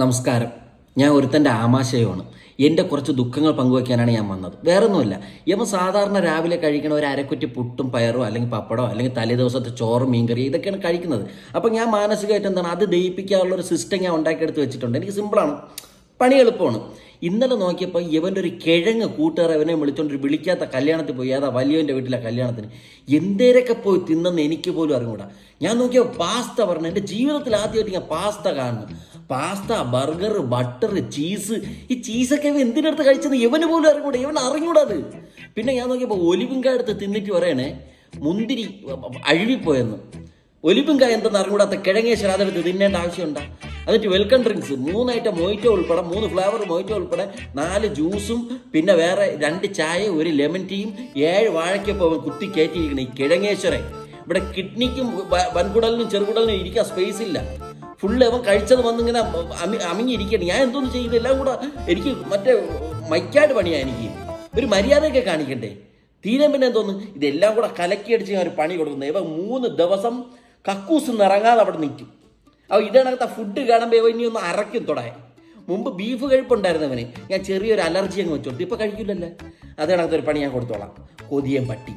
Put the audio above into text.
നമസ്കാരം. ഞാൻ ഒരുത്തന്റെ ആമാശയമാണ്. എന്റെ കുറച്ച് ദുഃഖങ്ങൾ പങ്കുവയ്ക്കാനാണ് ഞാൻ വന്നത്. വേറൊന്നുമില്ല യമ സാധാരണ രാവിലെ കഴിക്കണ ഒരു അരക്കുറ്റി പുട്ടും പയറോ അല്ലെങ്കിൽ പപ്പടോ അല്ലെങ്കിൽ തലേ ദിവസത്തെ ചോറും മീൻകറി ഇതൊക്കെയാണ് കഴിക്കുന്നത്. അപ്പം ഞാൻ മാനസികമായിട്ട് എന്താണ് അത് ദയിപ്പിക്കാനുള്ള ഒരു സിസ്റ്റം ഞാൻ ഉണ്ടാക്കിയെടുത്ത് വെച്ചിട്ടുണ്ട്. എനിക്ക് സിമ്പിളാണ് പണി എളുപ്പമാണ്. ഇന്നലെ നോക്കിയപ്പോൾ ഇവന്റെ ഒരു കിഴങ്ങ് കൂട്ടുകാർ അവനെ വിളിച്ചോണ്ട് ഒരു വിളിക്കാത്ത കല്യാണത്തിൽ പോയി. അതാ വലിയവന്റെ വീട്ടിലെ കല്യാണത്തിന്. എന്തേരൊക്കെ പോയി തിന്നെന്ന് എനിക്ക് പോലും അറിഞ്ഞുകൂടാ. ഞാൻ നോക്കിയപ്പോൾ പാസ്ത പറഞ്ഞു എന്റെ ജീവിതത്തിൽ ആദ്യമായിട്ട് ഞാൻ പാസ്ത കാണുന്നു പാസ്ത ബർഗർ ബട്ടർ ചീസ്. ഈ ചീസൊക്കെ എന്തിനടുത്ത് കഴിച്ചെന്ന് ഇവന് പോലും അറിഞ്ഞൂടാ ഇവൻ അറിഞ്ഞൂടാത് പിന്നെ ഞാൻ നോക്കിയപ്പോൾ ഒലിവിങ്കായ എടുത്ത് തിന്നിട്ട് പറയണേ മുന്തിരി അഴുകിപ്പോയെന്ന്. ഒലിപ്പിൻകായ എന്തെന്ന് അറിഞ്ഞൂടാത്ത കിഴങ്ങിയ ശ്രാദ്ധെടുത്ത് തിന്നേണ്ട ആവശ്യമുണ്ടോ. എന്നിട്ട് വെൽക്കം ഡ്രിങ്ക്സ് മൂന്നായിട്ട് മൊയ്റ്റോ ഉൾപ്പെടെ മൂന്ന് ഫ്ലേവർ മൊയ്റ്റോ ഉൾപ്പെടെ നാല് ജ്യൂസും പിന്നെ വേറെ രണ്ട് ചായ ഒരു ലെമൺ ടീയും ഏഴ് വാഴയ്ക്കൊപ്പം അവൻ കുത്തി കയറ്റിയിരിക്കണം ഈ കിഴങ്ങേശ്വരൻ. ഇവിടെ കിഡ്നിക്കും വൻകുടലിനും ചെറുകുടലിനും ഇരിക്കാൻ സ്പേസ് ഇല്ല. ഫുള്ള് അവൻ കഴിച്ചത് വന്നിങ്ങനെ അമി അമിങ്ങിയിരിക്കണം ഞാൻ എന്തൊന്നും ചെയ്തു എല്ലാം കൂടെ എനിക്ക് മറ്റേ മൈക്കാട് പണിയാ എനിക്ക്. ഒരു മര്യാദയൊക്കെ കാണിക്കണ്ടേ? തീരെ പിന്നെ എന്തോന്ന്? ഇതെല്ലാം കൂടെ കലക്കിയടിച്ച് ഞാൻ ഒരു പണി കൊടുക്കുന്നത് ഇവ മൂന്ന് ദിവസം കക്കൂസ് നിറങ്ങാതെ അവിടെ നിൽക്കും. അപ്പോൾ ഇതിനകത്ത് ഫുഡ് കാണുമ്പോൾ ഇവ ഇനി ഒന്ന് അരയ്ക്കും തുടങ്ങി മുമ്പ് ബീഫ് കഴിപ്പുണ്ടായിരുന്നവന് ഞാൻ ചെറിയൊരു അലർജി അങ്ങ് വെച്ചോട്ടെ ഇപ്പോൾ കഴിക്കില്ലല്ലേ. ഒരു പണി ഞാൻ കൊടുത്തോളാം. കൊതിയൻ പട്ടി.